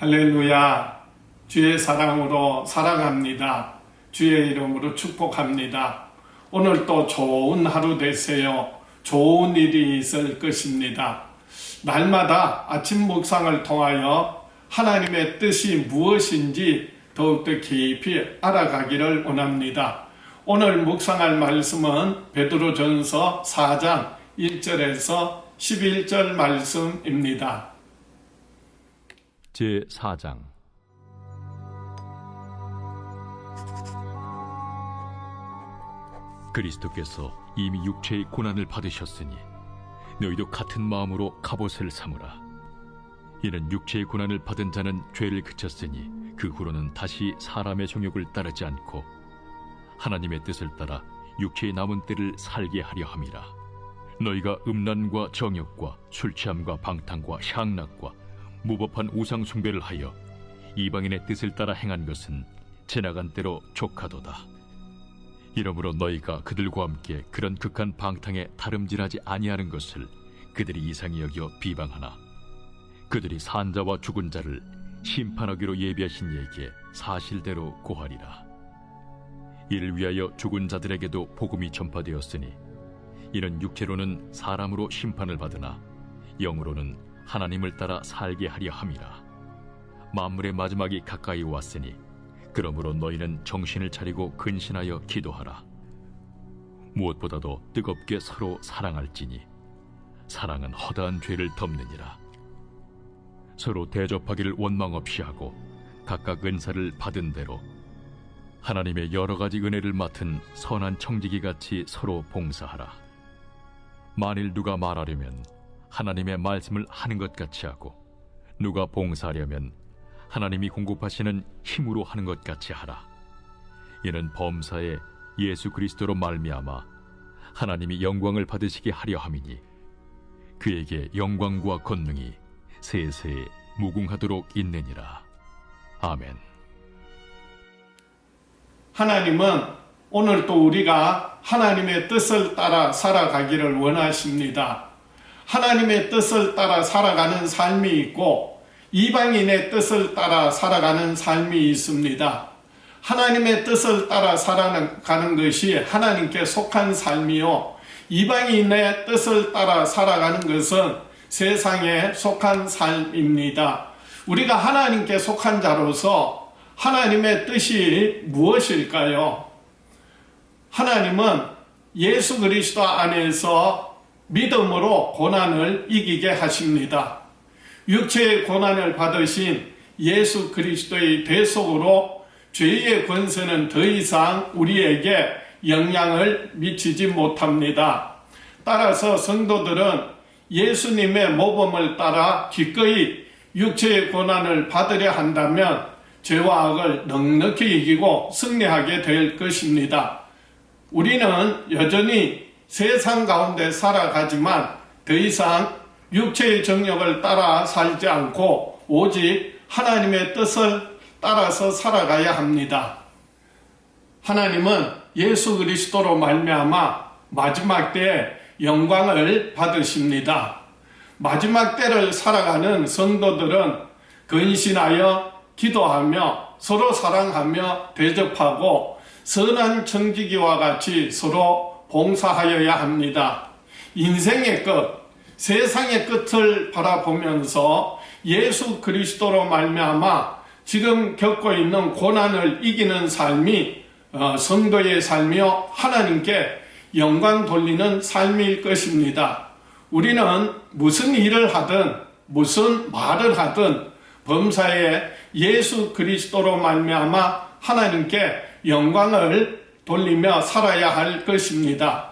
할렐루야. 주의 사랑으로 사랑합니다. 주의 이름으로 축복합니다. 오늘 또 좋은 하루 되세요. 좋은 일이 있을 것입니다. 날마다 아침 묵상을 통하여 하나님의 뜻이 무엇인지 더욱더 깊이 알아가기를 원합니다. 오늘 묵상할 말씀은 베드로전서 4장 1절에서 11절 말씀입니다. 제 4장. 그리스도께서 이미 육체의 고난을 받으셨으니 너희도 같은 마음으로 갑옷을 삼으라. 이는 육체의 고난을 받은 자는 죄를 그쳤으니 그 후로는 다시 사람의 정욕을 따르지 않고 하나님의 뜻을 따라 육체의 남은 때를 살게 하려 함이라. 너희가 음란과 정욕과 술 취함과 방탕과 향락과 무법한 우상 숭배를 하여 이방인의 뜻을 따라 행한 것은 지나간 때로 족하도다. 이러므로 너희가 그들과 함께 그런 극한 방탕에 다름질하지 아니하는 것을 그들이 이상히 여겨 비방하나 그들이 산자와 죽은 자를 심판하기로 예비하신 이에게 사실대로 고하리라. 이를 위하여 죽은 자들에게도 복음이 전파되었으니 이는 육체로는 사람으로 심판을 받으나 영으로는 하나님을 따라 살게 하려 함이라. 만물의 마지막이 가까이 왔으니 그러므로 너희는 정신을 차리고 근신하여 기도하라. 무엇보다도 뜨겁게 서로 사랑할지니 사랑은 허다한 죄를 덮느니라. 서로 대접하기를 원망 없이 하고 각각 은사를 받은 대로 하나님의 여러 가지 은혜를 맡은 선한 청지기 같이 서로 봉사하라. 만일 누가 말하려면 하나님의 말씀을 하는 것 같이 하고 누가 봉사하려면 하나님이 공급하시는 힘으로 하는 것 같이 하라. 이는 범사에 예수 그리스도로 말미암아 하나님이 영광을 받으시게 하려 함이니 그에게 영광과 권능이 세세에 무궁하도록 있느니라. 아멘. 하나님은 오늘 또 우리가 하나님의 뜻을 따라 살아가기를 원하십니다. 하나님의 뜻을 따라 살아가는 삶이 있고 이방인의 뜻을 따라 살아가는 삶이 있습니다. 하나님의 뜻을 따라 살아가는 것이 하나님께 속한 삶이요. 이방인의 뜻을 따라 살아가는 것은 세상에 속한 삶입니다. 우리가 하나님께 속한 자로서 하나님의 뜻이 무엇일까요? 하나님은 예수 그리스도 안에서 믿음으로 고난을 이기게 하십니다. 육체의 고난을 받으신 예수 그리스도의 대속으로 죄의 권세는 더 이상 우리에게 영향을 미치지 못합니다. 따라서 성도들은 예수님의 모범을 따라 기꺼이 육체의 고난을 받으려 한다면 죄와 악을 넉넉히 이기고 승리하게 될 것입니다. 우리는 여전히 세상 가운데 살아가지만 더 이상 육체의 정욕을 따라 살지 않고 오직 하나님의 뜻을 따라서 살아가야 합니다. 하나님은 예수 그리스도로 말미암아 마지막 때에 영광을 받으십니다. 마지막 때를 살아가는 성도들은 근신하여 기도하며 서로 사랑하며 대접하고 선한 청지기와 같이 서로 봉사하여야 합니다. 인생의 끝, 세상의 끝을 바라보면서 예수 그리스도로 말미암아 지금 겪고 있는 고난을 이기는 삶이 어, 성도의 삶이요 하나님께 영광 돌리는 삶일 것입니다. 우리는 무슨 일을 하든 무슨 말을 하든 범사에 예수 그리스도로 말미암아 하나님께 영광을 돌리며 살아야 할 것입니다.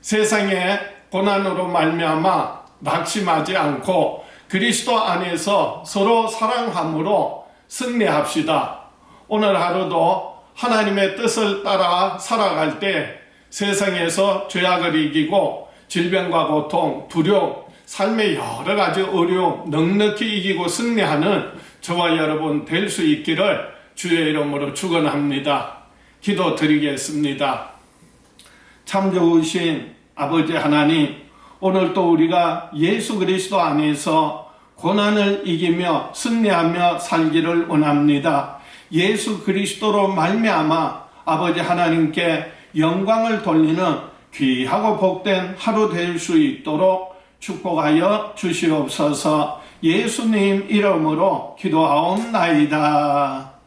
세상의 고난으로 말미암아 낙심하지 않고 그리스도 안에서 서로 사랑함으로 승리합시다. 오늘 하루도 하나님의 뜻을 따라 살아갈 때 세상에서 죄악을 이기고 질병과 고통, 두려움, 삶의 여러 가지 어려움 넉넉히 이기고 승리하는 저와 여러분 될 수 있기를 주의 이름으로 축원합니다. 기도 드리겠습니다. 참 좋으신 아버지 하나님, 오늘 또 우리가 예수 그리스도 안에서 고난을 이기며 승리하며 살기를 원합니다. 예수 그리스도로 말미암아 아버지 하나님께 영광을 돌리는 귀하고 복된 하루 될 수 있도록 축복하여 주시옵소서 예수님 이름으로 기도하옵나이다.